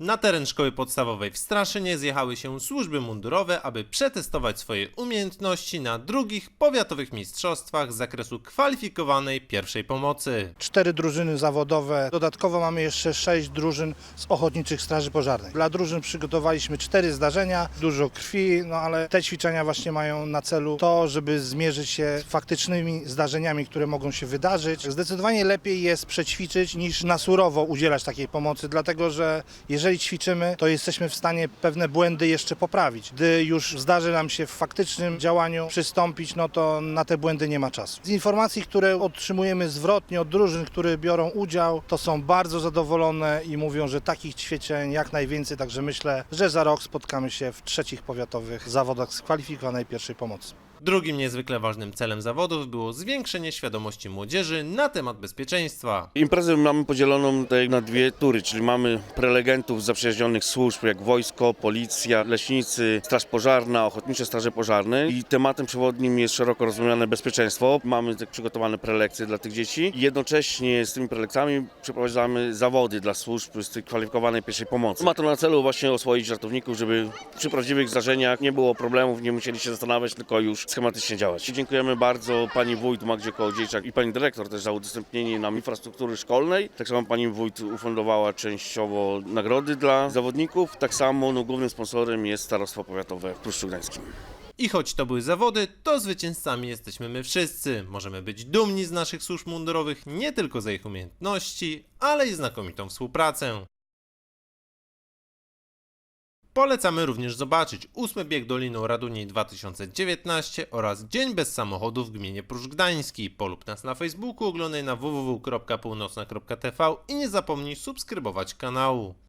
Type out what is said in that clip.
Na teren szkoły podstawowej w Straszynie zjechały się służby mundurowe, aby przetestować swoje umiejętności na drugich powiatowych mistrzostwach z zakresu kwalifikowanej pierwszej pomocy. cztery drużyny zawodowe. Dodatkowo mamy jeszcze sześć drużyn z ochotniczych straży pożarnych. Dla drużyn przygotowaliśmy cztery zdarzenia, dużo krwi, no ale te ćwiczenia właśnie mają na celu to, żeby zmierzyć się z faktycznymi zdarzeniami, które mogą się wydarzyć. Zdecydowanie lepiej jest przećwiczyć niż na surowo udzielać takiej pomocy, dlatego że jeżeli ćwiczymy, to jesteśmy w stanie pewne błędy jeszcze poprawić. Gdy już zdarzy nam się w faktycznym działaniu przystąpić, no to na te błędy nie ma czasu. Z informacji, które otrzymujemy zwrotnie od drużyn, które biorą udział, to są bardzo zadowolone i mówią, że takich ćwiczeń jak najwięcej, także myślę, że za rok spotkamy się w trzecich powiatowych zawodach skwalifikowanej pierwszej pomocy. Drugim niezwykle ważnym celem zawodów było zwiększenie świadomości młodzieży na temat bezpieczeństwa. Imprezę mamy podzieloną na dwie tury, czyli mamy prelegentów z zaprzyjaźnionych służb jak wojsko, policja, leśnicy, straż pożarna, ochotnicze straże pożarne i tematem przewodnim jest szeroko rozumiane bezpieczeństwo. Mamy przygotowane prelekcje dla tych dzieci jednocześnie z tymi prelekcjami przeprowadzamy zawody dla służb z tej kwalifikowanej pierwszej pomocy. Ma to na celu właśnie oswoić ratowników, żeby przy prawdziwych zdarzeniach nie było problemów, nie musieli się zastanawiać, tylko już schematycznie działać. Dziękujemy bardzo pani wójt Magdzie Kołodziejczak i pani dyrektor też za udostępnienie nam infrastruktury szkolnej. Tak samo pani wójt ufundowała częściowo nagrody dla zawodników. Tak samo no, głównym sponsorem jest Starostwo Powiatowe w Pruszczu Gdańskim. I choć to były zawody, to zwycięzcami jesteśmy my wszyscy. Możemy być dumni z naszych służb mundurowych nie tylko za ich umiejętności, ale i znakomitą współpracę. Polecamy również zobaczyć ósmy bieg Doliną Raduniej 2019 oraz Dzień bez samochodów w gminie Pruszcz Gdański. Polub nas na Facebooku, oglądaj na www.północna.tv i nie zapomnij subskrybować kanału.